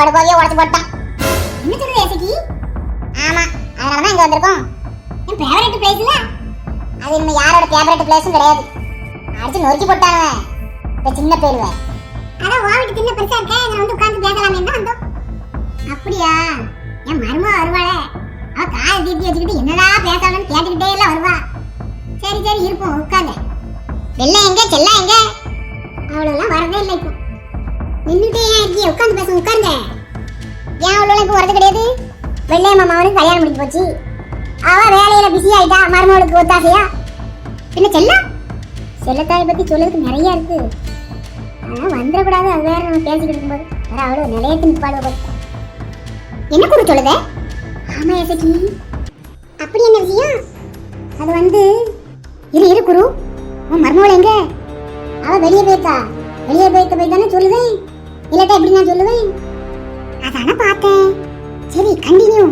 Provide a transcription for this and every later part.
வந்துட்டான் உடச்சு போட்டான். என்ன சொல்றது ஏசகி ஆமா அதனால தான் இங்க வந்திருக்கோம். என் ஃபேவரட் பிளேஸ்ல அது இனிமே யாரோட ஃபேவரட் பிளேஸும் கிடையாது. அடிச்சு நொறுக்கி போட்டாங்க இந்த சின்ன பேருவ. அதான் வா சின்ன பெருசா இருக்க இங்க வந்து உட்கார்ந்து பேசலாமே. தான் வந்தோம்? அப்படியா? என் மருமக வருவாளே. அவ காலை தீர்த்தி வச்சுக்கிட்டு என்னடா பேசணும்னு கேட்டுக்கிட்டே எல்லாம் வருவா. சரி சரி இருப்போம் உட்காந்து வெள்ளை எங்க செல்லா எங்க? அவ்வளோலாம் வரதே இல்லை இப்போ. நின்றுட்டே ஏன் இருக்கிய உட்காந்து பேச உட்கார்ந்த ஏன் அவ்வளோ இப்போ வரது கிடையாது. வெள்ளைய மாமாவனுக்கு கல்யாணம் முடிஞ்சு போச்சு. அவ வேலையில பிஸி ஆயிட்டா மருமகளுக்கு ஒத்தாசையா? என்ன செல்லா? செல்லத்தாயை பத்தி சொல்றதுக்கு நிறைய இருக்கு. ஆனா வந்துடக்கூடாது அது வேற நம்ம பேசிக்கிட்டு இருக்கும்போது. வேற அவ்வளோ நிலையத்து நிற்பாடு என்ன கூட சொல்லுத? ஆமா எசக்கி அப்படி என்ன விஷயம்? அது வந்து இரு இரு குரு. உன் மருமகள் எங்க? அவ வெளியே போயிருக்கா. வெளியே போயிருக்க போய் தானே சொல்லுவேன் இல்லாட்டா எப்படி நான் சொல்லுவேன் அதான பார்த்தேன். சரி கண்டினியூ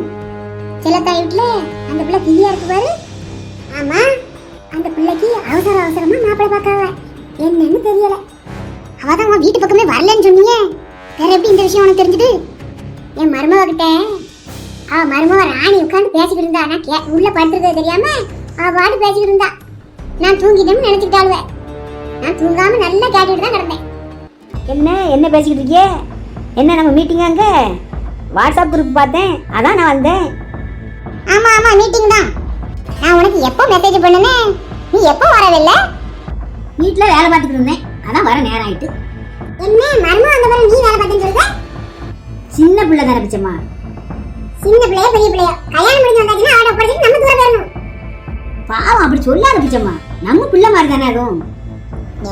செல்லத்தா வீட்டுல அந்த பிள்ளை கிளியா இருக்கு பாரு. ஆமா அந்த பிள்ளைக்கு அவசர அவசரமா மாப்பிள்ளை பார்க்காவ என்னன்னு தெரியல. அவதான் உன் வீட்டு பக்கமே வரலன்னு சொன்னீங்க. வேற எப்படி இந்த விஷயம் உனக்கு தெரிஞ்சது? என் மருமக கிட்ட அவ மருமக ராணி உட்காந்து பேசிக்கிட்டு இருந்தா. ஆனா கே உள்ள படுத்துருக்கிறது தெரியாம அவ பாட்டு பேசிக்கிட்டு இருந்தா. நான் தூங்கிட்டேன்னு நினைச்சுக்கிட்டாளுவ. நான் தூங்காம நல்லா கேட்டுட்டு தான் கிடந்தேன். என்ன என்ன பேசிக்கிட்டு இருக்கியே என்ன நம்ம மீட்டிங் அங்க? வாட்ஸ்அப் குரூப் பார்த்தேன். அதான் நான் வந்தேன். ஆமா ஆமா மீட்டிங் தான். நான் உனக்கு எப்போ மெசேஜ் பண்ணனே? நீ எப்போ வரவில்ல? வீட்டில் வேலை பார்த்துக்கிட்டு இருந்தேன். அதான் வர நேரம் ஆயிட்டு. என்ன மர்மம்? அந்த மாதிரி நீ வேலை பார்த்துன்னு சொல்ற? சின்ன பிள்ளை தானே பிச்சம்மா. சின்ன பிள்ளைய பெரிய பிள்ளைய? கல்யாணம் முடிஞ்சு வந்தாச்சுன்னா அவட படிச்சுட்டு நம்ம தூரம் போயிடணும். பாவம் அப்படி சொல்லாத பிச்சம்மா. நம்ம பிள்ளை மாதிரி தானே அதுவும்.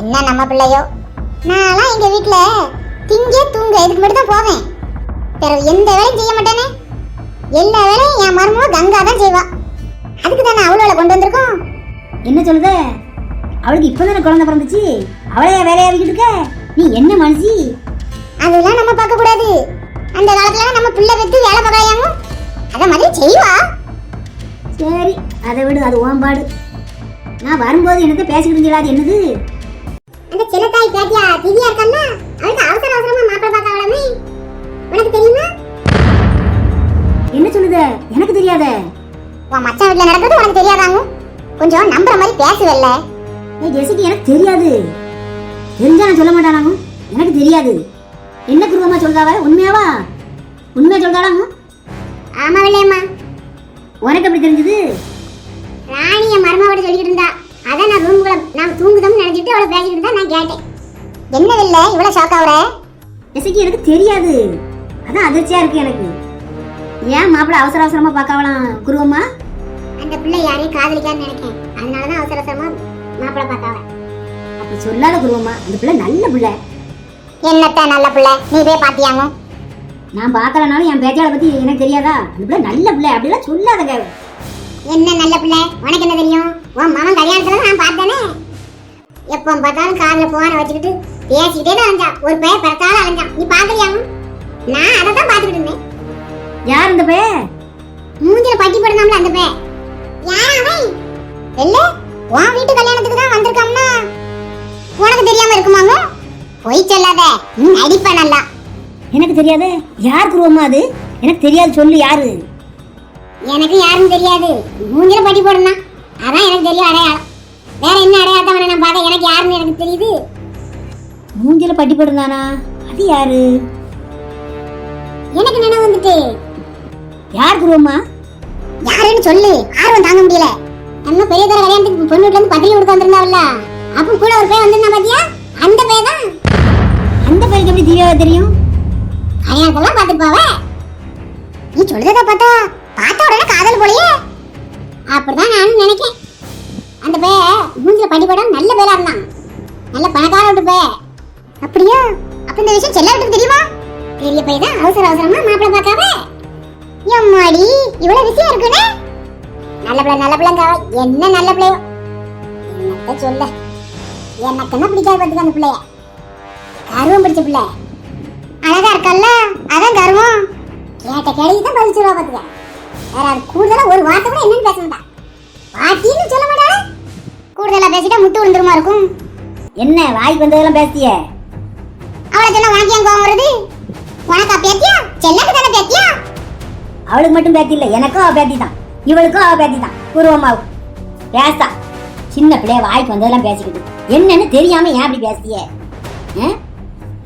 என்ன நம்ம பிள்ளையோ? நான்லாம் எங்க வீட்ல திங்க தூங்க இதுக்கு மட்டும் தான் போவேன். பிறகு எந்த வேலையும் செய்ய மாட்டேனே. எல்லா வேலையும் என் மருமக கங்கா தான் செய்வா. அதுக்கு தானே அவளோட கொண்டு வந்திருக்கோம். என்ன சொல்லுத? அவளுக்கு இப்போ தானே குழந்தை பிறந்துச்சு? அவளைய வேலையா இருக்க? நீ என்ன மனுஷி அதெல்லாம் நம்ம பார்க்க கூடாது. அந்த காலத்துல நம்ம பிள்ளை பெற்று வேலை பார்க்கலையாமோ அத மாதிரி செய்வா. சரி அதை விடு அது ஓம்பாடு. நான் வரும்போது என்னத்த பேசிக்கிட்டு இருந்தீங்களா அது என்னது? அந்த சின்னத்தாய் பேட்டியா திவ்யா இருக்கல்ல அவளுக்கு அவசர அவசரமா மாப்பிள்ளை பார்க்க அவளமே உனக்கு தெரியுமா? என்ன சொல்லுத? எனக்கு தெரியாத. உன் மச்சான் வீட்டுல நடக்கிறது உனக்கு தெரியாதாங்க? கொஞ்சம் நம்புற மாதிரி பேசுவல்ல. ஏய் ஜெசிக்கு எனக்கு தெரியாது. தெரிஞ்சா நான் சொல்ல மாட்டானாங்க. எனக்கு தெரியாது. என்ன குருவமா சொல்றாவ? உண்மையாவா? உண்மையா சொல்றாளாங்க? ஆமா இல்லையம்மா உனக்கு எப்படி தெரிஞ்சது? ராணி என் மருமாவோட சொல்லிக்கிட்டு இருந்தா. அதான் நான் ரூமுக்குள்ள நான் தூங்குதோம்னு நினைச்சிட்டு அவளை பேசிக்கிட்டு இருந்தா நான் கேட்டேன். என்னதில்ல இவ்வளவு ஷாக் ஆகுற ஜெசிக்கு எனக்கு தெரியாது. அதான் அதிர்ச்சியா இருக்கு எனக்கு. ஏன் மாப்பிள்ள அவசர அவசரமா பார்க்காவலாம் குருவம்மா? அந்த பிள்ளை யாரையும் காதலிக்கான்னு நினைக்கேன். அதனாலதான் அவசர அவசரமா மாப்பிள்ளை பார்த்தாவ அப்படி சொல்லாத குருவம்மா அந்த பிள்ளை நல்ல பிள்ளை. என்னத்த நல்ல பிள்ளை? நீ போய் பாத்தியாங்க நான் பார்க்கலனாலும் என் பேச்சாளை பத்தி எனக்கு தெரியாதா? அந்த பிள்ளை நல்ல பிள்ளை அப்படிலாம் சொல்லாதங்க. என்ன நல்ல பிள்ளை? உனக்கு என்ன தெரியும்? உன் மாமன் கல்யாணத்துல நான் பார்த்தேனே. எப்போ பார்த்தாலும் காதுல போன வச்சுக்கிட்டு பேசிக்கிட்டே தான் அலைஞ்சான். ஒரு பையன் பிறத்தாலும் அலைஞ்சான். நீ பாக்கலையாங்க நான் அதை தான் பார்த்துக்கிட்டு இருந்தேன். யார் இந்த பைய மூஞ்சில பட்டி போடுதாம்ல அந்த பையன். யார் அவன்? இல்ல உன் வீட்டு கல்யாணத்துக்கு தான் வந்திருக்காம்னா உனக்கு தெரியாம இருக்குமாங்க? பொய் சொல்லாத. நீ நடிப்ப நல்லா. எனக்கு தெரியாத. யார் குருவம்மா அது? எனக்கு தெரியாது சொல்லு யாரு? எனக்கு யாரும் தெரியாது. மூஞ்சில பட்டி போடுனா அதான் எனக்கு தெரியும் அடையாளம். வேற என்ன அடையாளத்தை நான் பார்க்க எனக்கு யாருன்னு எனக்கு தெரியுது. மூஞ்சில பட்டி போடுந்தானா அது யாரு? எனக்கு நினைவு வந்துட்டு? யார் குருவம்மா? யாருன்னு சொல்லு. ஆர்வம் தாங்க முடியல. நம்ம பெரிய தர கல்யாணத்துக்கு பொண்ணு வீட்டுல இருந்து பத்திரிக்கை கொடுக்க வந்திருந்தாவல்ல? அப்போ கூட ஒரு பையன் வந்திருந்தா பாத்தியா? அந்த தான். அந்த பையனுக்கு எப்படி திவ்யாவை தெரியும்? கல்யாணத்தெல்லாம் பார்த்துப்பாவ நீ சொல்றத பார்த்தா பார்த்த உடனே காதல் போலயே. அப்படிதான் நானும் நினைக்கேன். அந்த பைய மூஞ்சில படிப்படம் நல்ல பேரா இருந்தான் நல்ல பணக்கார விட்டு பைய. அப்படியா? அப்ப இந்த விஷயம் செல்ல விட்டு தெரியுமா? பெரிய பைய தான் அவசர அவசரமா மாப்பிள்ளை பார்க்காவ எம்மாடி இவ்வளவு விஷயம் இருக்குன்னு? நல்ல பிள்ளை நல்ல பிள்ளைங்க. என்ன நல்ல பிள்ளையோ என்னத்த சொல்ல? எனக்கு பிடிக்காது பார்த்துக்க அந்த பிள்ளைய. கருவம் பிடிச்ச பிள்ளை. அழகா இருக்கல்ல? அதான் கருவம். கேட்ட கேள்விக்கு தான் பதில் சொல்லுவா பார்த்துக்க. வேற அது கூடுதலா ஒரு வார்த்தை கூட என்னன்னு பேச மாட்டா பாட்டின்னு சொல்ல மாட்டாளா கூடுதலா பேசிட்டா முட்டு விழுந்துருமா இருக்கும்? என்ன வாய்க்கு வந்ததெல்லாம் பேசிய அவளை சொன்னா உனக்கு ஏன் கோவம் வருது? உனக்கா பேத்தியா? செல்லக்கு தானே பேத்தியா? அவளுக்கு மட்டும் பேத்தி இல்லை எனக்கும் அவ பேத்தி தான் இவளுக்கும் அவ பேத்தி தான் பூர்வமாவும் பேசா. சின்ன பிள்ளைய வாய்க்கு வந்ததெல்லாம் பேசிக்கிட்டு. என்னன்னு தெரியாம ஏன் அப்படி பேசுறிய ஆ?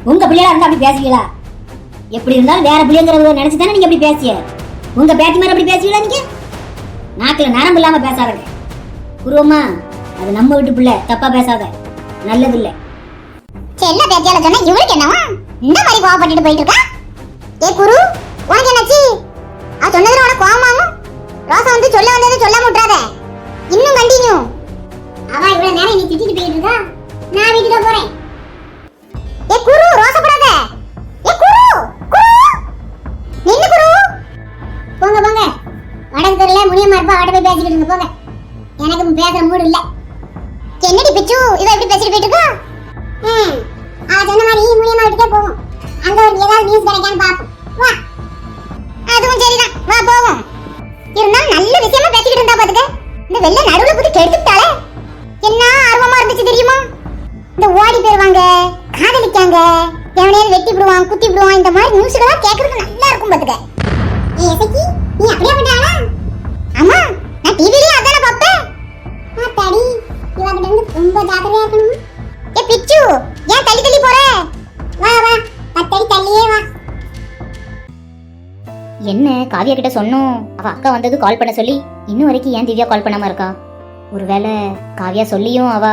உங்க பிள்ளையா இருந்தா அப்படி பேசுவீங்களா? எப்படி இருந்தாலும் வேற பிள்ளைங்கிறத நினைச்சு தானே நீங்க அப்படி பேசிய? உங்க பேத்தி மாதிரி அப்படி பேசுவீங்களா நீங்க? நாக்குல நரம்பு இல்லாம பேசாதங்க. பூர்வமா அது நம்ம வீட்டு பிள்ளை தப்பா பேசாத. நல்லது இல்லை செல்ல பேத்தியால சொன்னா இவளுக்கு என்னவா? இந்த மாதிரி கோவப்பட்டுட்டு போயிட்டு இருக்கா ஏ குரு உனக்கு என்னாச்சு? அவ சொன்னதுல உனக்கு கோவமாவும்? ரோசா வந்து சொல்ல வந்தது சொல்ல முட்டாத இன்னும் கண்டினியூ அவ இவ்வளவு நேரம் நீ திட்டிட்டு போயிட்டு இருக்கா நான் வீட்டுக்கு போறேன். தெருல அவட்ட போய் பேசிக்கிட்டு இருங்க போங்க. எனக்கு பேசுற மூடு இல்ல. என்னடி பிச்சு? இவ எப்படி பேசிட்டு போயிட்டு இருக்கா ம். அவ சொன்ன மாதிரி மூலியமா வீட்டுக்கே போவோம். அங்க ஒரு ஏதாவது நியூஸ் கிடைக்கான்னு பாப்போம் வா. அதுவும் சரிதான். வா போவோம் இருந்தாலும் நல்ல விஷயமா பேசிக்கிட்டு இருந்தா பாத்துக்க. இந்த வெள்ள நடுவுல புத்தி கெடுத்துட்டாளே. என்ன ஆர்வமா இருந்துச்சு தெரியுமா? இந்த ஓடி போயிருவாங்க காதலிக்காங்க. எவனையாவது வெட்டி விடுவான் குத்தி விடுவான். இந்த மாதிரி நியூஸ்களா கேக்குறதுக்கு நல்லா இருக்கும் பாத்துக்க. ஏய் இசக்கி நீ அப்படியே விட்டாளா ரொம்ப ஜாக்கிரதையா இருக்கணும்? ஏ பிச்சு ஏன் தள்ளி தள்ளி போற? வா வா பத்தடி தள்ளியே வா. என்ன காவியா கிட்ட சொன்னோம்? அவ அக்கா வந்தது கால் பண்ண சொல்லி இன்னும் வரைக்கும் ஏன் திவ்யா கால் பண்ணாம இருக்கா? ஒருவேளை காவியா சொல்லியும் அவ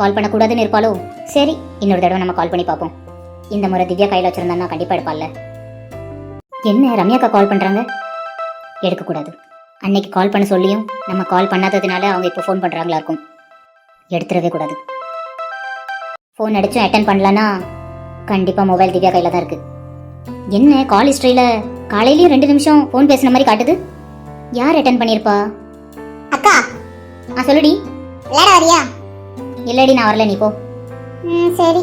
கால் பண்ணக்கூடாதுன்னு இருப்பாளோ? சரி இன்னொரு தடவை நம்ம கால் பண்ணி பார்ப்போம். இந்த முறை திவ்யா கையில வச்சிருந்தான்னா கண்டிப்பா எடுப்பாள்ல. என்ன ரம்யாக்கா கால் பண்றாங்க? எடுக்கக்கூடாது. அன்னைக்கு கால் பண்ண சொல்லியும் நம்ம கால் பண்ணாததுனால அவங்க இப்போ ஃபோன் பண்றாங்களா இருக்கும். எடுத்துடவே கூடாது. ஃபோன் அடிச்சும் அட்டன் பண்ணலன்னா கண்டிப்பா மொபைல் திவ்யா கையில தான் இருக்கு. என்ன கால் ஹிஸ்டரியில காலையிலயும் ரெண்டு நிமிஷம் ஃபோன் பேசுன மாதிரி காட்டுது? யார் அட்டன் பண்ணியிருப்பா அக்கா. ஆ சொல்லுடி. விளையாட வரியா? இல்லடி நான் வரல நீ போ. சரி.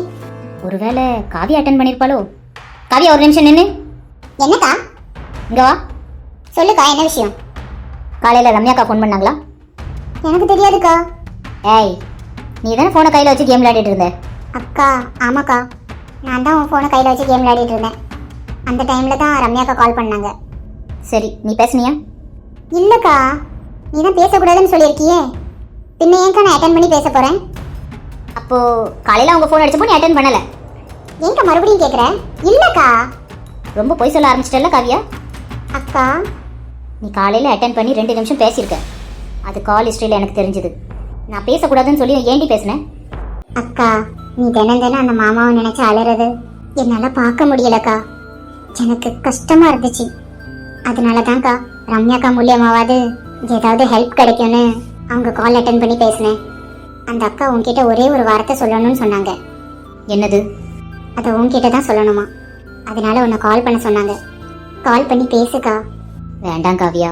ஒருவேளை காவியா அட்டன் பண்ணியிருப்பாளோ காவியா ஒரு நிமிஷம் நின்று என்னக்கா? இங்க வா. சொல்லுக்கா என்ன விஷயம்? காலையில ரம்யாக்கா ஃபோன் பண்ணாங்களா? எனக்கு தெரியாதுக்கா. ஏய் நீ தானே ஃபோனை கையில் வச்சு கேம் விளையாடிட்டு இருந்த? அக்கா ஆமாக்கா. நான் தான் உன் ஃபோனை கையில் வச்சு கேம் விளையாடிட்டு இருந்தேன். அந்த டைமில் தான் ரம்யாக்கா கால் பண்ணாங்க. சரி நீ பேசுனியா? இல்லைக்கா. நீ தான் பேசக்கூடாதுன்னு சொல்லியிருக்கியே. பின்ன ஏன்க்கா நான் அட்டன் பண்ணி பேச போகிறேன் அப்போ காலையில அவங்க ஃபோன் அடிச்சப்போ நீ அட்டன் பண்ணல? ஏன்க்கா மறுபடியும் கேட்குற இல்லைக்கா. ரொம்ப பொய் சொல்ல ஆரம்பிச்சிட்டல காவியா? அக்கா. நீ காலையில அட்டன் பண்ணி ரெண்டு நிமிஷம் பேசியிருக்க. அது கால் ஹிஸ்டரியில் எனக்கு தெரிஞ்சது. நான் பேசக்கூடாதுன்னு சொல்லி ஏண்டி பேசினேன்? அக்கா நீ தினம் தினம் அந்த மாமாவை நினைச்சு அலறது. என்னால பார்க்க முடியலக்கா. எனக்கு கஷ்டமா இருந்துச்சு. அதனால தான்க்கா ரம்யாக்கா மூலியமாவது ஏதாவது ஹெல்ப் கிடைக்கும்னு அவங்க கால் அட்டன் பண்ணி பேசினேன். அந்த அக்கா உன்கிட்ட ஒரே ஒரு வார்த்தை சொல்லணும்னு சொன்னாங்க. என்னது? அதை உன்கிட்ட தான் சொல்லணுமா? அதனால உன்னை கால் பண்ண சொன்னாங்க. கால் பண்ணி பேசுக்கா. வேண்டாம் காவியா.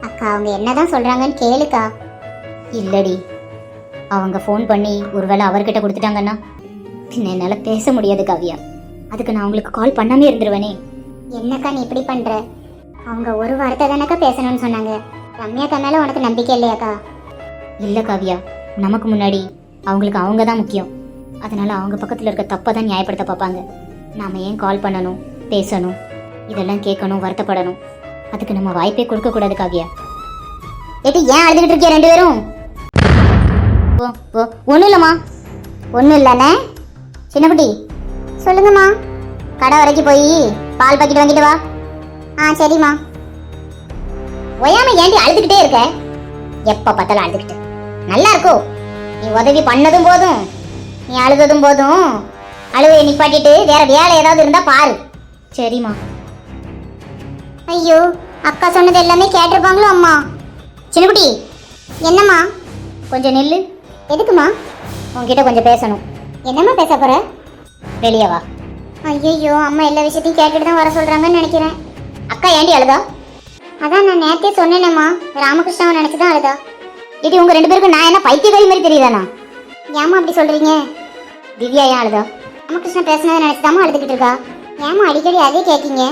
அக்கா அவங்க என்னதான் சொல்றாங்கன்னு கேளுக்கா. இல்லடி. அவங்க ஃபோன் பண்ணி ஒருவேளை அவர்கிட்ட கொடுத்துட்டாங்கன்னா பின்ன என்னால் பேச முடியாது காவியா. அதுக்கு நான் அவங்களுக்கு கால் பண்ணாமே இருந்துருவேனே. என்னக்கா நீ இப்படி பண்ணுற அவங்க ஒரு வார்த்தை தானக்கா பேசணும்னு சொன்னாங்க. ரம்யாக்கா மேல உனக்கு நம்பிக்கை இல்லையாக்கா? இல்லை காவியா. நமக்கு முன்னாடி அவங்களுக்கு அவங்க தான் முக்கியம். அதனால் அவங்க பக்கத்தில் இருக்க தப்பை தான் நியாயப்படுத்த பார்ப்பாங்க. நாம் ஏன் கால் பண்ணணும் பேசணும் இதெல்லாம் கேட்கணும் வருத்தப்படணும்? அதுக்கு நம்ம வாய்ப்பே கொடுக்கக்கூடாது காவியா. எது ஏன் அழுதுகிட்டு இருக்கியா ரெண்டு பேரும்? ஓ ஓ ஒன்றும் இல்லைம்மா. ஒன்றும் இல்லைண்ணே. சின்னக்குட்டி சொல்லுங்கம்மா. கடை வரைக்கும் போய் பால் பாக்கெட் வாங்கிட்டு வா. ஆ சரிம்மா. ஒயாம ஏண்டி அழுதுகிட்டே இருக்க? எப்போ பார்த்தாலும் அழுதுகிட்டு. நல்லா இருக்கோ? நீ உதவி பண்ணதும் போதும். நீ அழுததும் போதும். அழுவையை நிப்பாட்டிட்டு வேற வேலை ஏதாவது இருந்தா பாரு. சரிம்மா. ஐயோ அக்கா சொன்னது எல்லாமே கேட்டிருப்பாங்களோ அம்மா? சின்னக்குட்டி என்னம்மா? கொஞ்சம் நெல்லு. எதுக்குமா? உன்கிட்ட கொஞ்சம் பேசணும். என்னம்மா பேச போற? வெளியே வா. ஐயோ அம்மா எல்லா விஷயத்தையும் கேட்டுட்டு தான் வர சொல்றாங்கன்னு நினைக்கிறேன். அக்கா ஏண்டி அழுதா? அதான் நான் நேத்தே சொன்னேனேம்மா. ராமகிருஷ்ணாவை நினைச்சு தான் அழுதா. இது உங்க ரெண்டு பேருக்கு நான் என்ன பைத்தியக்காரி மாதிரி தெரியுதானா? ஏம்மா அப்படி சொல்றீங்க? திவ்யா ஏன் அழுதா? ராமகிருஷ்ணன் பேசினதை நினைச்சுதாம்மா அழுதுகிட்டு இருக்கா? ஏம்மா அடிக்கடி அதே கேட்கீங்க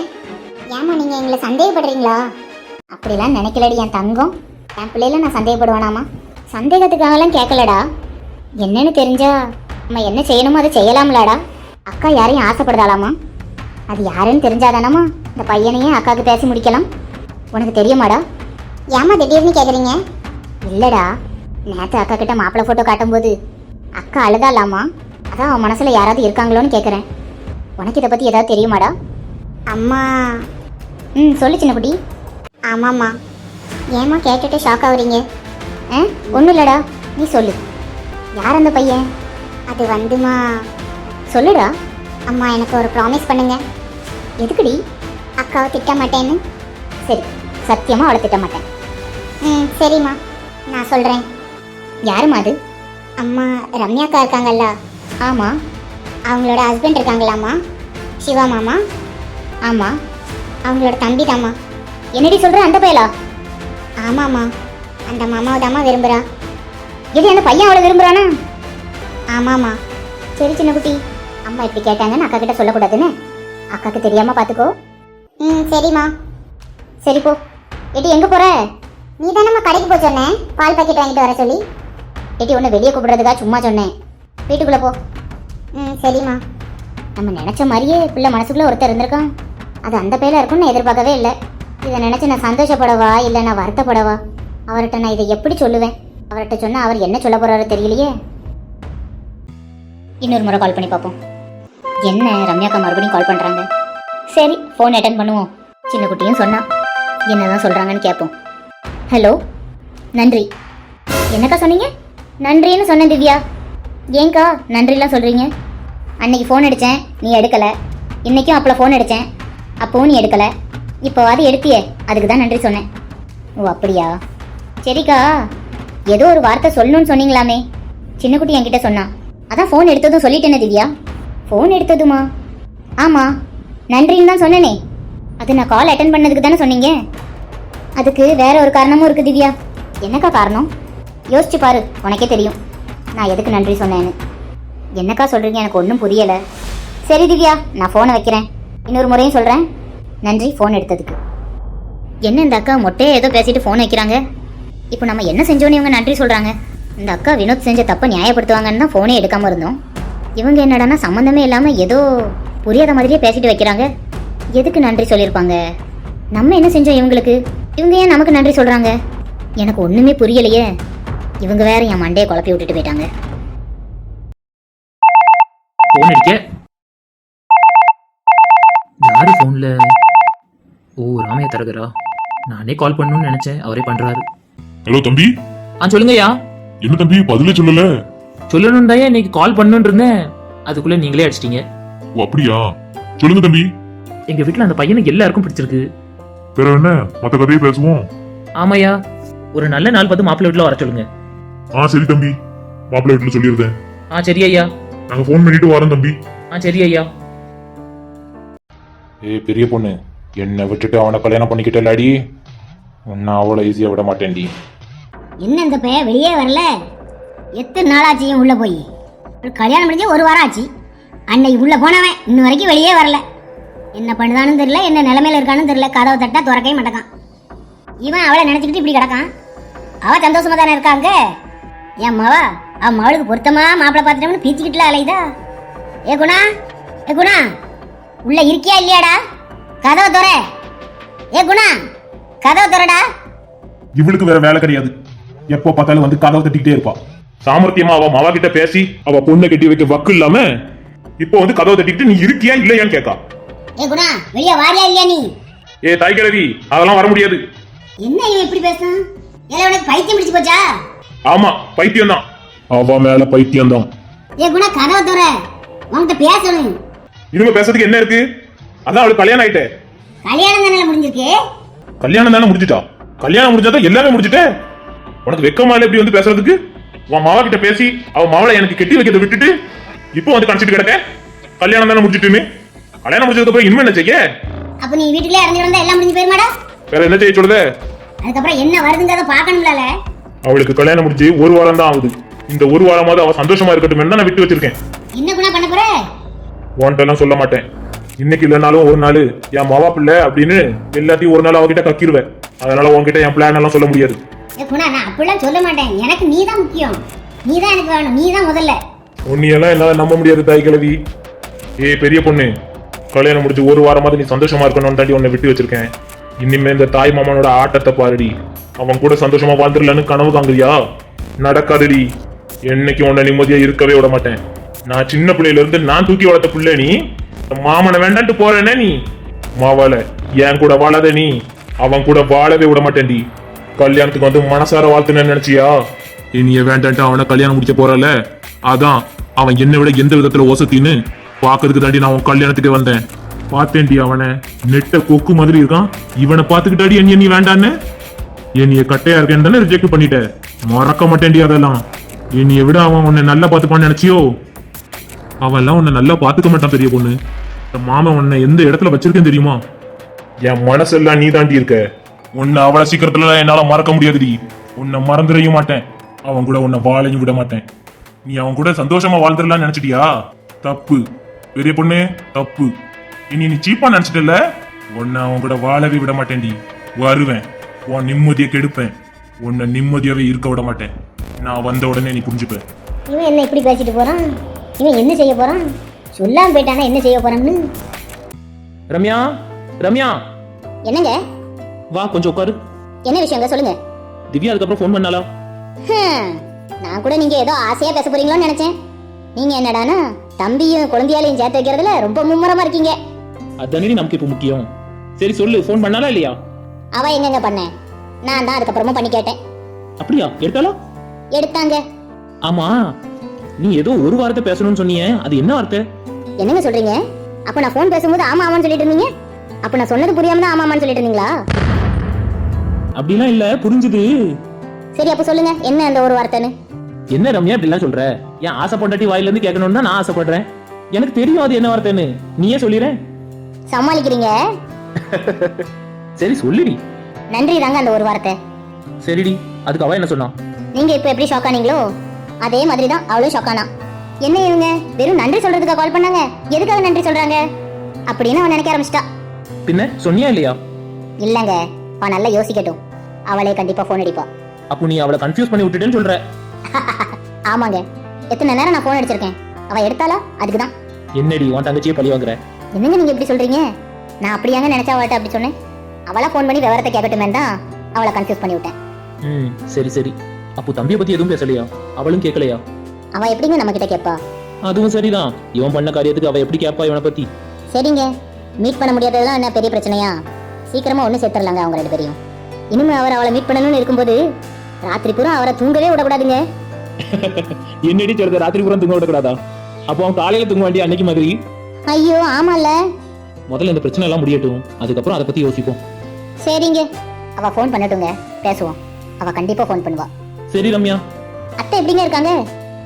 ஏம்மா நீங்க எங்களை சந்தேகப்படுறீங்களா? அப்படிலாம் நினைக்கலடி என் தங்கம். என் பிள்ளையில நான் சந்தேகப்படுவேனாமா சந்தேகத்துக்காகலாம் கேட்கலடா. என்னன்னு தெரிஞ்சா நம்ம என்ன செய்யணுமோ அதை செய்யலாம்லடா. அக்கா யாரையும் ஆசைப்படுதாலாமா அது யாருன்னு தெரிஞ்சாதானம்மா? இந்த பையனையே அக்காவுக்கு பேசி முடிக்கலாம். உனக்கு தெரியுமாடா? ஏமா திடீர்னு கேட்குறீங்க இல்லைடா. நேற்று அக்கா கிட்ட மாப்பிள்ளை ஃபோட்டோ காட்டும்போது அக்கா அழுதாலாமா அதான் அவன் மனசில் யாராவது இருக்காங்களோன்னு கேட்குறேன் உனக்கு இதை பற்றி ஏதாவது தெரியுமாடா? அம்மா. ம் சொல்லு சின்ன குட்டி ஆமாம்மா. ஏம்மா கேட்டுட்டு ஷாக் ஆகுறீங்க? ஆ? ஒன்றும் இல்லடா நீ சொல்லு. யார் அந்த பையன்? அது வந்துமா? சொல்லுடா. அம்மா எனக்கு ஒரு ப்ராமிஸ் பண்ணுங்க. எதுக்குடி? அக்காவை திட்ட மாட்டேன்னு? சரி சத்தியமாக அவளை திட்ட மாட்டேன். ம் சரிம்மா. நான் சொல்கிறேன் யாரும்மா அது? அம்மா ரம்யாக்கா இருக்காங்கல்ல. ஆமாம் அவங்களோட ஹஸ்பண்ட் இருக்காங்களாம்மா? சிவா மாமா ஆமாம் அவங்களோட தம்பி தாம்மா என்னடி சொல்கிற அந்த பயலா? ஆமாம்மா. அந்த மாமாவை தாம்மா விரும்புகிறான் இது அந்த பையன் அவளை விரும்புகிறானா ஆமாம்மா. சரி சின்ன குட்டி. அம்மா இப்படி கேட்டாங்கன்னு அக்கா கிட்ட சொல்லக்கூடாதுன்னு. அக்காக்கு தெரியாமல் பார்த்துக்கோ ம் சரிம்மா. சரி போ. எட்டி எங்கே போகிற நீ தானம்மா கடைக்கு போய் சொன்னேன். பால் பாக்கெட் வாங்கிட்டு வர சொல்லி. எட்டி ஒன்று வெளியே கூப்பிடுறதுக்கா சும்மா சொன்னேன். வீட்டுக்குள்ளே போ. ம் சரிம்மா. நம்ம நினச்ச மாதிரியே பிள்ளை மனசுக்குள்ளே ஒருத்தர் இருந்திருக்கான். அது அந்த பேரில் இருக்கும்னு நான் எதிர்பார்க்கவே இல்லை. இதை நினச்சி நான் சந்தோஷப்படவா? இல்லை நான் வருத்தப்படவா? அவர்கிட்ட நான் இதை எப்படி சொல்லுவேன்? அவர்கிட்ட சொன்னா அவர் என்ன சொல்ல போறாரோ தெரியலையே. இன்னொரு முறை கால் பண்ணி பார்ப்போம். என்ன ரம்யாக்கா மறுபடியும் கால் பண்றாங்க? சரி ஃபோன் அட்டன் பண்ணுவோம். சின்ன குட்டியும் சொன்னா. என்னதான் சொல்றாங்கன்னு கேட்போம். ஹலோ நன்றி. என்னக்கா சொன்னீங்க? நன்றின்னு சொன்னேன் திவ்யா. ஏங்க்கா நன்றிலாம் சொல்கிறீங்க அன்னைக்கு ஃபோன் அடித்தேன் நீ எடுக்கலை. இன்னைக்கும் அப்பள ஃபோன் அடித்தேன் அப்போவும் நீ எடுக்கலை. இப்போவாது எடுத்தியே. அதுக்கு தான் நன்றி சொன்னேன். ஓ அப்படியா? சரிக்கா. ஏதோ ஒரு வார்த்தை சொல்லணும்னு சொன்னீங்களாமே. சின்னக்குட்டி என்கிட்ட சொன்னான் அதான் ஃபோன் எடுத்ததும் சொல்லிட்டேனே திவ்யா. ஃபோன் எடுத்ததுமா? ஆமாம் நன்றின்னு தான் சொன்னேனே. அது நான் கால் அட்டன் பண்ணதுக்கு தானே சொன்னீங்க? அதுக்கு வேற ஒரு காரணமும் இருக்கு திவ்யா. என்னக்கா காரணம்? யோசிச்சு பாரு உனக்கே தெரியும். நான் எதுக்கு நன்றி சொன்னேன்னு. என்னக்கா சொல்கிறீங்க எனக்கு ஒன்றும் புரியலை. சரி திவ்யா நான் ஃபோனை வைக்கிறேன். இன்னொரு முறையும் சொல்கிறேன் நன்றி ஃபோன் எடுத்ததுக்கு. என்ன இந்த அக்கா மொட்டையே ஏதோ பேசிட்டு ஃபோன் வைக்கிறாங்க? இப்போ நம்ம என்ன செஞ்சோன்னு இவங்க நன்றி சொல்கிறாங்க இந்த அக்கா வினோத் செஞ்ச தப்பை நியாயப்படுத்துவாங்கன்னு தான் ஃபோனே எடுக்காமல் இருந்தோம். இவங்க என்னடான்னா சம்மந்தமே இல்லாமல் ஏதோ புரியாத மாதிரியே பேசிட்டு வைக்கிறாங்க. எதுக்கு நன்றி சொல்லியிருப்பாங்க? நம்ம என்ன செஞ்சோம் இவங்களுக்கு? இவங்க ஏன் நமக்கு நன்றி சொல்கிறாங்க எனக்கு ஒன்றுமே புரியலையே. இவங்க வேற என் மண்டையை குழப்பி விட்டுட்டு போயிட்டாங்க. ஃபோன் அடிக்க? யாரு ஃபோனில் ஓ ராமையா தரகரா நானே கால் பண்ணணும்னு நினச்சேன். அவரே பண்ணுறாரு ஹலோ தம்பி. ஆ சொல்லுங்கய்யா. என்ன தம்பி பதிலே சொல்லல. சொல்லணும் தான் இன்னைக்கு கால் பண்ணணும்னு இருந்தேன் அதுக்குள்ள நீங்களே அடிச்சிட்டீங்க. ஓ அப்படியா? சொல்லுங்க தம்பி. எங்க வீட்ல அந்த பையனுக்கு எல்லாருக்கும் பிடிச்சிருக்கு. வேற என்ன? மத்த கதையை பேசுவோம். ஆமாய்யா. ஒரு நல்ல நாள் பார்த்து மாப்பிள்ளை வீட்டுல வர சொல்லுங்க. ஆ சரி தம்பி. மாப்பிள்ளை வீட்டுல சொல்லியிருந்தேன் ஆ சரி ஐயா நாங்க ஃபோன் பண்ணிட்டு வரோம் தம்பி. ஆ சரி ஐயா ஏய் பெரிய பொண்ணு. என்னை விட்டுட்டு அவனை கல்யாணம் பண்ணிக்கிட்டலாடி. உன்னை அவ்வளோ ஈஸியாக விட மாட்டேன்டி. என்ன இந்த பையன் வெளியே வரல? எத்தனை நாள் ஆச்சு உள்ளே உள்ள போய் கல்யாணம் முடிஞ்சு ஒரு வாரம் ஆச்சு. அன்னைக்கு உள்ள போனவன் இன்ன வரைக்கும் வெளியே வரல. என்ன பண்ணுதான்னு தெரியல என்ன நிலைமையில இருக்கான்னு தெரியல. கதவை தட்டா திறக்கவே மாட்டேக்கான். இவன் அவளை நினச்சிக்கிட்டு இப்படி கிடக்கான். அவள் சந்தோஷமா தானே இருக்காங்க? என் மாவா அவன் மவளுக்கு பொருத்தமா மாப்பிள்ளை பார்த்துட்டோம்னு பீச்சிக்கிட்டுல அலையுதா? ஏ குணா ஏ குணா உள்ள இருக்கியா இல்லையாடா? கதவை துற. ஏ குணா கதவை துறடா. இவளுக்கு வேற வேலை கிடையாது. எப்போ பார்த்தாலும் வந்து கதவை தட்டிக்கிட்டே இருப்பா. சாமர்த்தியமா அவ மவ கிட்ட பேசி அவ பொண்ணை கட்டி வைக்க வக்கு இல்லாம இப்போ வந்து கதவை தட்டிக்கிட்டு நீ இருக்கியா இல்லையான்னு கேட்கா ஏ குணா வெளியே வாரியா இல்லையா நீ? ஏ தாய் கிழவி அதெல்லாம் வர முடியாது. என்ன இவன் இப்படி பேசுறான்? ஏல உனக்கு பைத்தியம் பிடிச்சு போச்சா? ஆமா பைத்தியம் தான் அவ மேல பைத்தியம் தான் ஏ குணா கதவை தர உன்கிட்ட பேசணும். இனிமே பேசுறதுக்கு என்ன இருக்கு? அதான் அவளுக்கு கல்யாணம் ஆயிட்டே. கல்யாணம் தானே முடிஞ்சிருக்கு? கல்யாணம் தானே முடிஞ்சிட்டா? கல்யாணம் முடிஞ்சாதான் எல்லாமே முடிஞ்சிட்டே? உனக்கு வெக்கமா இல்ல இப்படி வந்து பேசுறதுக்கு? உன் மாவா கிட்ட பேசி அவ மாவளை எனக்கு கெட்டி வைக்கிறத விட்டுட்டு இப்போ வந்து கணிச்சிட்டு கிடக்க? கல்யாணம் தானே முடிஞ்சிட்டுன்னு கல்யாணம் முடிஞ்சதுக்கு அப்புறம் இனிமே என்ன செய்ய? அப்ப நீ வீட்டுக்குள்ளே இறங்கி வந்தா எல்லாம் முடிஞ்சு போயிருமாடா? வேற என்ன செய்ய சொல்லுத? அதுக்கப்புறம் என்ன வருதுங்கிறத பார்க்கணும்ல அவளுக்கு கல்யாணம் முடிஞ்சு ஒரு வாரம் தான் ஆகுது. இந்த ஒரு வாரமாவது அவ சந்தோஷமா இருக்கட்டும் நான் விட்டு வச்சிருக்கேன். என்ன குணா பண்ண போற? உன்கிட்ட எல்லாம் சொல்ல மாட்டேன். இன்னைக்கு இல்லைனாலும் ஒரு நாள் என் மாவா பிள்ளை அப்படின்னு எல்லாத்தையும் ஒரு நாள் அவகிட்ட கக்கிருவேன். அதனால உன்கிட்ட என் பிளான் எல்லாம் சொல்ல முடியாது. குணா நான் அப்படிலாம் சொல்ல மாட்டேன். எனக்கு நீ தான் முக்கியம். நீ தான் எனக்கு வேணும். நீ தான் முதல்ல. உன்னையெல்லாம் என்னால நம்ப முடியாது தாய் கிழவி. ஏய் பெரிய பொண்ணு கல்யாணம் முடிஞ்சு ஒரு வாரமாவது நீ சந்தோஷமா இருக்கணும்னு தாண்டி உன்னை விட்டு வச்சிருக்கேன். இனிமே இந்த தாய் மாமனோட ஆட்டத்தை பாருடி. அவன் கூட சந்தோஷமா வாழ்ந்துடலான்னு கனவு காங்குறியா நடக்காதுடி. என்னைக்கு உன்னை நிம்மதியா இருக்கவே விட மாட்டேன். நான் சின்ன பிள்ளையில இருந்து நான் தூக்கி வளர்த்த பிள்ளை நீ. மாமனை வேண்டான்ட்டு போறேனே நீ. மாவால என் கூட வாழாத நீ. அவன் கூட வாழவே விட மாட்டேன்டி. கல்யாணத்துக்கு வந்து மனசார வாழ்த்துனேன்னு நினைச்சியா? இனிய வேண்டான்ட்டு அவனை கல்யாணம் முடிக்க போறல அதான் அவன் என்னை விட எந்த விதத்துல ஒசத்தின்னு பாக்குறதுக்கு தாண்டி நான் உன் கல்யாணத்துக்கு வந்தேன். பார்த்தேன்டி அவனை. நெட்ட கொக்கு மாதிரி இருக்கான். இவனை பார்த்துக்கிட்டாடி என் நீ வேண்டான்னு? என்னைய கட்டையா இருக்கேன்னு தானே ரிஜெக்ட் பண்ணிட்ட. மறக்க மாட்டேன்டி அதெல்லாம். என்னைய விட அவன் உன்னை நல்லா பார்த்துப்பான்னு நினைச்சியோ? அவன் எல்லாம் உன்னை நல்லா பார்த்துக்க மாட்டான் பெரிய பொண்ணு. மாமன் உன்னை எந்த இடத்துல வச்சிருக்கேன் தெரியுமா? என் மனசெல்லாம் நீ தாண்டி இருக்க. உன்னை அவள சீக்கிரத்துல என்னால மறக்க முடியாதுடி. உன்னை மறந்துடவும் மாட்டேன். அவன் கூட உன்னை வாழையும் விட மாட்டேன். நீ அவன் கூட சந்தோஷமா வாழ்ந்துடலாம்னு நினைச்சிட்டியா? தப்பு. பெரிய பொண்ணு தப்பு. இனி நீ சீப்பா நினைச்சிட்டல உன்னை அவன் கூட வாழவே விட மாட்டேன்டி. வருவேன். உன் நிம்மதியை கெடுப்பேன். உன்னை நிம்மதியாவே இருக்க விட மாட்டேன். நான் வந்த உடனே நீ புரிஞ்சுப்ப. இவன் என்ன இப்படி பேசிட்டு போறான்? இவன் என்ன செய்ய போறான்? சொல்லாம போயிட்டானா என்ன செய்ய போறான்னு ரம்யா ரம்யா. என்னங்க? வா கொஞ்சம் உட்காரு. என்ன விஷயங்க சொல்லுங்க. திவ்யா அதுக்கப்புறம் ஃபோன் பண்ணாலா நான் கூட நீங்க ஏதோ ஆசையா பேச போறீங்களோன்னு நினைச்சேன். நீங்க என்னடானா தம்பியும் குழந்தையாலையும் சேர்த்து வைக்கிறதுல ரொம்ப மும்முரமா இருக்கீங்க. அதானே நமக்கு இப்போ முக்கியம். சரி சொல்லு ஃபோன் பண்ணாலா இல்லையா? அவ எங்கங்க பண்ணேன் நான் தான் அதுக்கப்புறமா பண்ணி கேட்டேன். அப்படியா? எடுத்தாலா எடுத்தாங்க. ஆமா. நீ ஏதோ ஒரு வார்த்தை பேசணும்னு சொன்னியே அது என்ன வார்த்தை? என்னங்க சொல்றீங்க? அப்ப நான் ஃபோன் பேசும்போது ஆமா ஆமான்னு சொல்லிட்டு இருந்தீங்க? அப்ப நான் சொன்னது புரியாம தான் ஆமா ஆமான்னு சொல்லிட்டு இருந்தீங்களா? அப்படிலாம் இல்ல புரிஞ்சுது. சரி அப்ப சொல்லுங்க என்ன அந்த ஒரு வார்த்தைன்னு? என்ன ரம்யா இப்படிலாம் சொல்ற? என் ஆசை பொண்டாட்டி வாயில இருந்து கேட்கணும்னு நான் ஆசைப்படுறேன். எனக்கு தெரியும் அது என்ன வார்த்தைன்னு. நீயே சொல்லிடுறேன் சமாளிக்கிறீங்க? சரி சொல்லுடி. நன்றி தாங்க அந்த ஒரு வார்த்தை. சரிடி அதுக்கு அவ என்ன சொன்னான் நீங்க இப்ப எப்படி ஷாக் ஆனீங்களோ அதே மாதிரி தான் அவளும் ஷாக் ஆனா. என்ன இவங்க? வெறும் நன்றி சொல்றதுக்கா கால் பண்ணாங்க? எதுக்காக நன்றி சொல்றாங்க? அப்படின்னு அவன் நினைக்க ஆரம்பிச்சிட்டா. பின்ன சொன்னியா இல்லையா? இல்லங்க அவன் நல்லா யோசிக்கட்டும். அவளே கண்டிப்பா ஃபோன் அடிப்பா. அப்போ நீ அவளை கன்ஃபியூஸ் பண்ணி விட்டுட்டேன்னு சொல்ற. ஆமாங்க. எத்தனை நேரம் நான் ஃபோன் அடிச்சிருக்கேன்? அவ எடுத்தாளா? அதுக்கு தான் என்னடி உன் தங்கச்சியை பழி வாங்குற? என்னங்க நீங்க இப்படி சொல்றீங்க? நான் அப்படியாங்க நினைச்சா அவள்கிட்ட அப்படி சொன்னேன். அவளா ஃபோன் பண்ணி விவரத்தை கேட்கட்டுமே தான் அவளை கன்ஃபியூஸ் பண்ணி விட்டேன். ம் சரி சரி. அப்போ தம்பியை பத்தி எதுவும் பேசலையா? அவளும் கேட்கலையா? அவ எப்படிங்க நம்ம கிட்ட கேட்பா? அதுவும் சரிதான். இவன் பண்ண காரியத்துக்கு அவ எப்படி கேட்பா இவனை பத்தி? சரிங்க. மீட் பண்ண முடியாததெல்லாம் என்ன பெரிய பிரச்சனையா? சீக்கிரமா ஒன்று சேர்த்துடலாங்க அவங்க ரெண்டு பேரையும். இனிமே அவர் அவளை மீட் பண்ணணும்னு இருக்கும்போது ராத்திரி பூரா அவரை தூங்கவே விடக்கூடாதுங்க. என்னடி சொல்றது ராத்திரி பூரா தூங்க விடக்கூடாதா? அப்போ அவன் காலையில தூங்க வேண்டிய அன்னைக்கு மாதிரி. ஐயோ ஆமால முதல்ல இந்த பிரச்சனை எல்லாம் முடியட்டும். அதுக்கப்புறம் அதை பத்தி யோசிப்போம். சரிங்க. அவ ஃபோன் பண்ணட்டுங்க. பேசுவோம். அவ கண்டிப்பா ஃபோன் பண்ணுவா. சரி ரம்யா. அத்தை எப்படிங்க இருக்காங்க?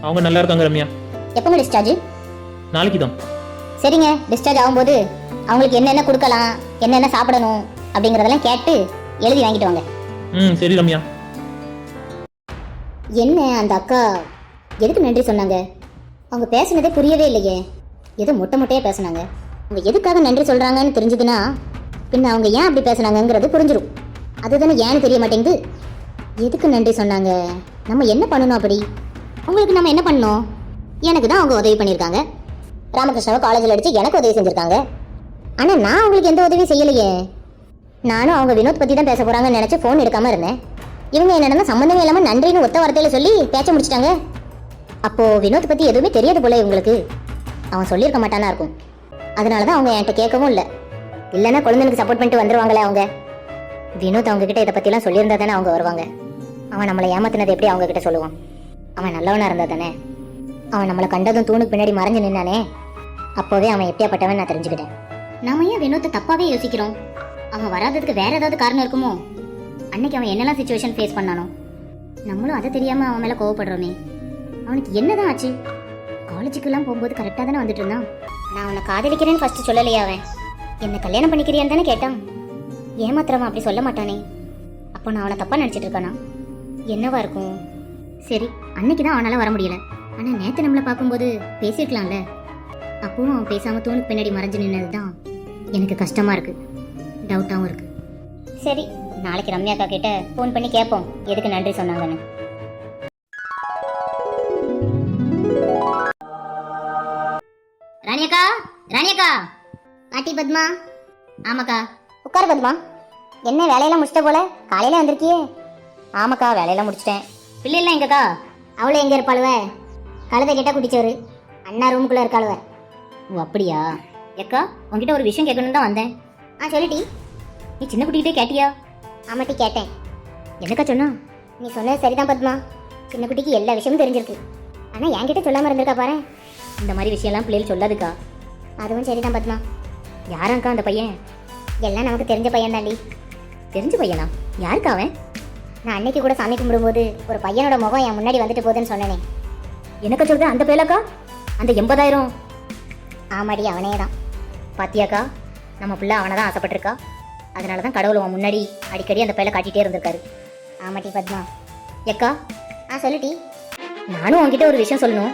அவங்க நல்லா இருக்காங்க ரம்யா. எப்போங்க டிஸ்சார்ஜ் நாளைக்கு தான் சரிங்க. டிஸ்சார்ஜ் ஆகும்போது அவங்களுக்கு என்னென்ன கொடுக்கலாம் என்னென்ன சாப்பிடணும் அப்படிங்கறதெல்லாம் கேட்டு எழுதி வாங்கிட்டு வாங்க. ம் சரி ரம்யா. என்ன அந்த அக்கா? எதுக்கு நன்றி சொன்னாங்க? அவங்க பேசுனதே புரியவே இல்லையே. ஏதோ மொட்டை மொட்டையா பேசுனாங்க. அவங்க எதுக்காக நன்றி சொல்றாங்கன்னு தெரிஞ்சதுன்னா பின்ன அவங்க ஏன் அப்படி பேசுனாங்கங்கிறது புரிஞ்சிடும் அதுதானே ஏன்னு தெரிய மாட்டேங்குது. எதுக்கு நன்றி சொன்னாங்க? நம்ம என்ன பண்ணணும் அப்படி? அவங்களுக்கு நம்ம என்ன பண்ணோம் எனக்கு தான் அவங்க உதவி பண்ணியிருக்காங்க. ராமகிருஷ்ணாவை காலேஜில் அடிச்சு எனக்கு உதவி செஞ்சுருக்காங்க. ஆனால் நான் அவங்களுக்கு எந்த உதவியும் செய்யலையே. நானும் அவங்க வினோத் பற்றி தான் பேச போகிறாங்கன்னு நினச்சி ஃபோன் எடுக்காமல் இருந்தேன். இவங்க என்ன சம்மந்தமே இல்லாமல் நன்றின்னு ஒத்த வார்த்தையில சொல்லி பேச்ச முடிச்சிட்டாங்க. அப்போ வினோத் பற்றி எதுவுமே தெரியாது போல இவங்களுக்கு. அவன் சொல்லியிருக்க மாட்டானா இருக்கும். அதனால தான் அவங்க என்கிட்ட கேட்கவும் இல்லை. இல்லைன்னா குழந்தைனுக்கு சப்போர்ட் பண்ணிட்டு வந்துருவாங்களே அவங்க. வினோத் அவங்க கிட்ட இதை பற்றிலாம் சொல்லியிருந்தா தானே அவங்க வருவாங்க. அவன் நம்மளை ஏமாத்தினதை எப்படி அவங்க கிட்ட சொல்லுவான்? அவன் நல்லவனா இருந்தா தானே? அவன் நம்மளை கண்டதும் தூணுக்கு பின்னாடி மறைஞ்சு நின்னானே? அப்போவே அவன் எப்படியாப்பட்டவன் நான் தெரிஞ்சுக்கிட்டேன். நாம ஏன் வினோத்தை தப்பாவே யோசிக்கிறோம்? அவன் வராததுக்கு வேற ஏதாவது காரணம் இருக்குமோ? அன்னைக்கு அவன் என்னெல்லாம் சுச்சுவேஷன் ஃபேஸ் பண்ணானோ? நம்மளும் அதை தெரியாம அவன் மேல கோவப்படுறோமே. அவனுக்கு என்னதான் ஆச்சு? காலேஜுக்கெல்லாம் போகும்போது கரெக்டாக தானே வந்துட்டு இருந்தான்? நான் அவனை காதலிக்கிறேன்னு ஃபர்ஸ்ட் சொல்லலையா அவன்? என்ன கல்யாணம் பண்ணிக்கிறியான்னு தானே கேட்டான். ஏமாத்திரமா அப்படி சொல்ல மாட்டானே. அப்போ நான் அவனை தப்பா நினைச்சிட்டு இருக்கானா? என்னவா இருக்கும்? சரி அன்னைக்கு தான் அவனால வர முடியல. ஆனா நேத்து நம்மளை பார்க்கும்போது பேசியிருக்கலாம்ல. அப்பவும் அவன் பேசாம தூணுக்கு பின்னாடி மறைஞ்சு நின்னது தான் எனக்கு கஷ்டமா இருக்கு. டவுட்டாகவும் இருக்கு. சரி நாளைக்கு ரம்யா அக்கா கிட்ட ஃபோன் பண்ணி கேட்போம் எதுக்கு நன்றி சொன்னாங்கன்னு. ராணி அக்கா ராணியக்கா. பாட்டி பத்மா. ஆமாக்கா. உட்காரு பத்மா. என்ன வேலையெல்லாம் முடிச்சிட்ட போல? காலையில வந்திருக்கியே. ஆமாக்கா வேலையெல்லாம் முடிச்சிட்டேன். பிள்ளைலாம் எங்கக்கா? அவளு எங்க இருப்பாளுவ? கழுதை கிட்ட குடிச்சவரு. அண்ணா ரூமுக்குள்ள இருக்காளுவ. ஓ அப்படியா? எக்கா உன்கிட்ட ஒரு விஷயம் கேட்கணும்னு தான் வந்தேன். ஆ சொல்லிட்டி நீ சின்ன குட்டிகிட்டே கேட்டியா? ஆமாட்டி கேட்டேன். என்னக்கா சொன்னா? நீ சொன்னது சரிதான் பத்மா. சின்ன குட்டிக்கு எல்லா விஷயமும் தெரிஞ்சிருக்கு. ஆனா என்கிட்ட சொல்லாம இருந்திருக்கா பாரு இந்த மாதிரி விஷயம்லாம் பிள்ளைகள் சொல்லாதுக்கா. அதுவும் சரிதான் பத்மா. யாராக்கா அந்த பையன்? எல்லாம் நமக்கு தெரிஞ்ச பையன் தாண்டி தெரிஞ்ச பையனா? யாருக்கா அவன்? நான் அன்னைக்கு கூட சாமி கும்பிடும்போது ஒரு பையனோட முகம் என் முன்னாடி வந்துட்டு போகுதுன்னு சொன்னேனே. என்னக்கா சொல்ற? அந்த பேலக்கா அந்த எண்பதாயிரம்? ஆமாடி அவனே தான் பாத்தியாக்கா? நம்ம பிள்ளை அவனை தான் ஆசைப்பட்டிருக்கா. அதனால தான் கடவுள் உன் முன்னாடி அடிக்கடி அந்த பையில காட்டிட்டே இருந்திருக்காரு. ஆமாட்டி பத்மா. எக்கா ஆ சொல்லுட்டி நானும் உன்கிட்ட ஒரு விஷயம் சொல்லணும்.